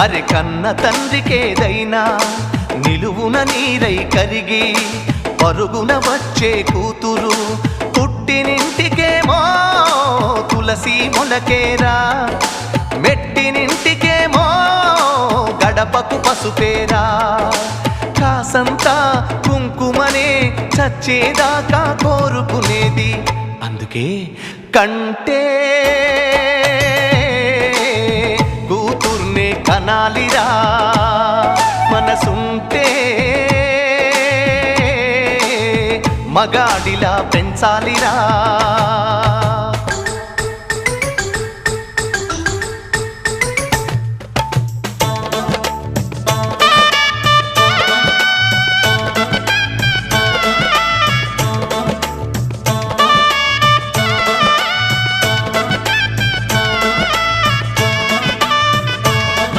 అరే కన్న తండ్రికేదైనా నిలువున నీరై కరిగి పరుగున వచ్చే కూతురు పుట్టినింటికేమో తులసి మొలకేరా మెట్టినింటికేమో గడపకు పసుపేరా. కాసంతా కుంకుమనే చచ్చేదాకా కోరుకునేది అందుకే కంటే కూతుర్నే మనసుంటే మగాడిలా పెంచాలిరా.